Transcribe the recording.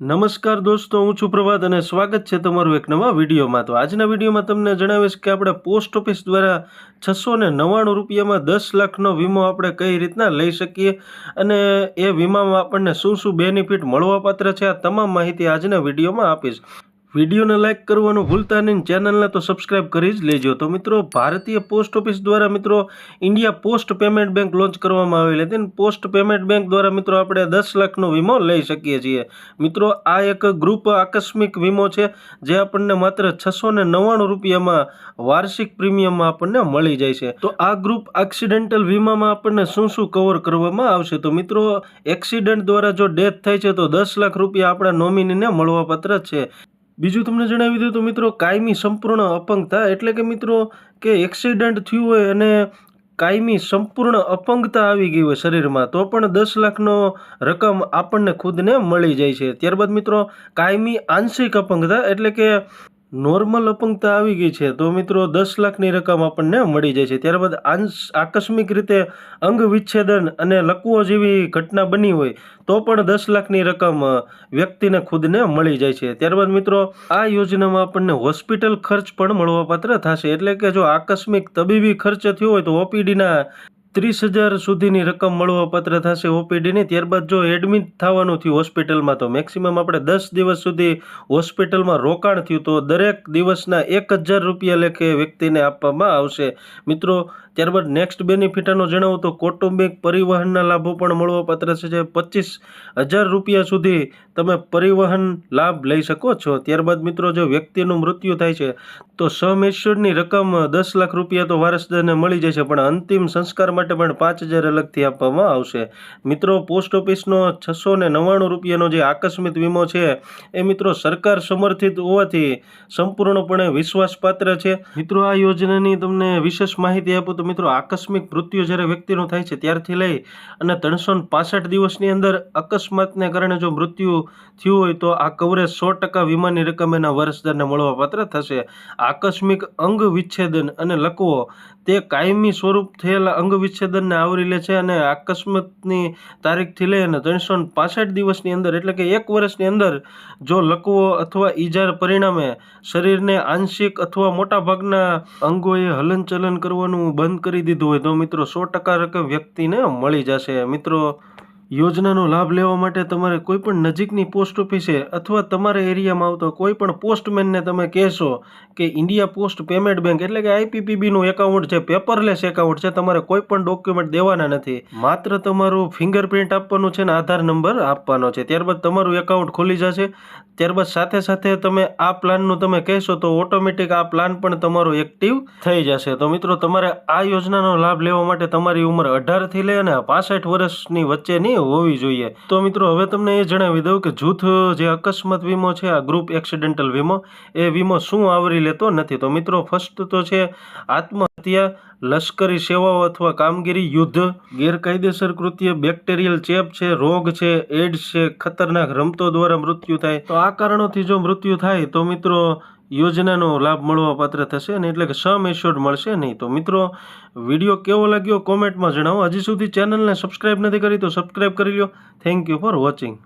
નમસ્કાર દોસ્તો, હું છું પ્રભાત અને સ્વાગત છે તમારું એક નવા વિડીયોમાં. તો આજના વિડીયોમાં તમને જણાવીશ કે આપણે પોસ્ટ ઓફિસ દ્વારા છસો ને નવ્વાણું રૂપિયામાં દસ લાખનો વીમો આપણે કઈ રીતના લઈ શકીએ અને એ વીમામાં આપણને શું શું બેનિફિટ મળવાપાત્ર છે આ તમામ માહિતી આજના વિડીયોમાં આપીશ. વિડીયોને લાઇક કરવાનું ભૂલતા નહીં. ચેનલને તો સબસ્ક્રાઇબ કરી જ લેજો. તો મિત્રો, ભારતીય પોસ્ટ ઓફિસ દ્વારા મિત્રો India Post Payment Bank launch કરવામાં આવેલી હતી પોસ્ટ પેમેન્ટ બેંક દ્વારા મિત્રો આપણે દસ લાખનો વીમો લઈ શકીએ છીએ. મિત્રો, આ એક ગ્રુપ આકસ્મિક વીમો છે જે આપણને માત્ર છસો ને રૂપિયામાં વાર્ષિક પ્રીમિયમમાં આપણને મળી જાય છે. તો આ ગ્રુપ એક્સિડેન્ટલ વીમામાં આપણને શું શું કવર કરવામાં આવશે? તો મિત્રો, એક્સિડન્ટ દ્વારા જો ડેથ થાય છે તો દસ લાખ રૂપિયા આપણા નોમિનીને મળવાપાત્ર છે. બીજું તમને જણાવી દઉં તો મિત્રો કાયમી સંપૂર્ણ અપંગતા એટલે કે મિત્રો કે એક્સિડન્ટ થયું હોય અને કાયમી સંપૂર્ણ અપંગતા આવી ગઈ હોય શરીરમાં, તો પણ દસ લાખનો રકમ આપણને ખુદને મળી જાય છે. ત્યારબાદ મિત્રો કાયમી આંશિક અપંગતા એટલે કે નોર્મલ અપંગતા આવી ગઈ છે. તો મિત્રો, દસ લાખની રકમ આપણને મળી જાય છે. ત્યારબાદ આકસ્મિક રીતે અંગ વિચ્છેદન અને લકવો જેવી ઘટના બની હોય, તો પણ દસ લાખની રકમ વ્યક્તિને ખુદને મળી જાય છે. ત્યારબાદ મિત્રો, આ યોજનામાં આપણને હોસ્પિટલ ખર્ચ પણ મળવાપાત્ર થશે. એટલે કે જો આકસ્મિક તબીબી ખર્ચ થયો હોય, તો ઓપીડીના ત્રીસ હજાર સુધીની રકમ મળવાપાત્ર થશે ઓપીડીની. ત્યારબાદ જો એડમિટ થવાનું થયું હોસ્પિટલમાં, તો મેક્સિમમ આપણે દસ દિવસ સુધી હોસ્પિટલમાં રોકાણ થયું. તો દરેક દિવસના એક હજાર રૂપિયા લેખે વ્યક્તિને આપવામાં આવશે. મિત્રો, ત્યારબાદ નેક્સ્ટ બેનિફિટનો જણાવું તો કૌટુંબિક પરિવહનના લાભો પણ મળવાપાત્ર છે જે પચીસ હજાર રૂપિયા સુધી તમે પરિવહન લાભ લઈ શકો છો. ત્યારબાદ મિત્રો, જો વ્યક્તિનું મૃત્યુ થાય છે, તો સમ રકમ દસ લાખ રૂપિયા તો વારસદારને મળી છે પણ અંતિમ સંસ્કાર માટે પણ પાંચ હજાર અલગથી આપવામાં આવશે. મિત્રો, પોસ્ટ ઓફિસનો છસો ને નવ્વાણું રૂપિયાનો જે આકસ્મિક વીમો છે, એ મિત્રો સરકાર સમર્થિત હોવાથી સંપૂર્ણપણે વિશ્વાસપાત્ર છે. મિત્રો, આ યોજનાની તમને વિશેષ માહિતી આપું તો મિત્રો, આકસ્મિક મૃત્યુ જ્યારે વ્યક્તિનું થાય છે ત્યારથી લઈ અને ત્રણસો પાસઠ દિવસની અંદર અકસ્માતને કારણે જો મૃત્યુ થયું હોય તો આ કવરેજ સો ટકા વીમાની રકમ એના વારસદારને મળવાપાત્ર થશે. આકસ્મિક અંગ વિચ્છેદન અને લકવો, તે કાયમી સ્વરૂપ થયેલા અંગ વિચ્છેદનને આવરી લે છે અને અકસ્માતની તારીખથી લઈ અને ત્રણસો પાસઠ દિવસની અંદર એટલે કે એક વર્ષની અંદર જો લકવો અથવા ઈજા પરિણામે શરીરને આંશિક અથવા મોટા ભાગના અંગોએ હલનચલન કરવાનું બંધ કરી દીધું હોય તો મિત્રો સો ટકા રકમ વ્યક્તિને મળી જશે. મિત્રો યોજનાનો લાભ લેવા માટે તમારે કોઈ પણ નજીકની પોસ્ટ ઓફિસે અથવા તમારા એરિયામાં આવતો કોઈ પણ પોસ્ટમેનને તમે કહેશો કે ઇન્ડિયા પોસ્ટ પેમેન્ટ બેંક એટલે કે આઈપીપીબીનું એકાઉન્ટ છે, પેપરલેસ એકાઉન્ટ છે, તમારે કોઈ પણ ડોક્યુમેન્ટ દેવાના નથી. માત્ર તમારું ફિંગરપ્રિન્ટ આપવાનું છે ને આધાર નંબર આપવાનો છે. ત્યારબાદ તમારું એકાઉન્ટ ખુલી જશે. ત્યારબાદ સાથે સાથે તમે આ પ્લાનનું તમે કહેશો તો ઓટોમેટિક આ પ્લાન પણ તમારો એક્ટિવ થઈ જશે. તો મિત્રો, તમારે આ યોજનાનો લાભ લેવા માટે તમારી ઉંમર અઢારથી લઈ અને પાસઠ વર્ષની વચ્ચેની હોવી જોઈએ. તો મિત્રો, હવે તમને એ જણાવી દઉં કે જૂથ, જે અકસ્માત વીમો છે, આ ગ્રુપ એક્સિડેન્ટલ વીમો, એ વીમો શું આવરી લેતો નથી. તો મિત્રો ફર્સ્ટ તો છે આત્મહત્યા, લશ્કરી સેવાઓ અથવા કામગીરી, યુદ્ધ, ગેરકાયદેસર કૃત્ય બેક્ટેરિયલ ચેપ છે, રોગ છે, એડ્સ છે, ખતરનાક રમતો દ્વારા મૃત્યુ થાય. તો આ કારણોથી જો મૃત્યુ થાય, તો મિત્રો યોજનાનો લાભ મળવા પાત્ર થશે ને એટલે કે સમ એશ્યોર્ડ મળશે નહીં. તો મિત્રો, વીડિયો કેવો લાગ્યો? કોમેન્ટમાં જણાવો. હજી સુધી ચેનલને સબસ્ક્રાઈબ નથી કરી તો સબસ્ક્રાઈબ કરી લો થેન્ક યુ ફોર વોચિંગ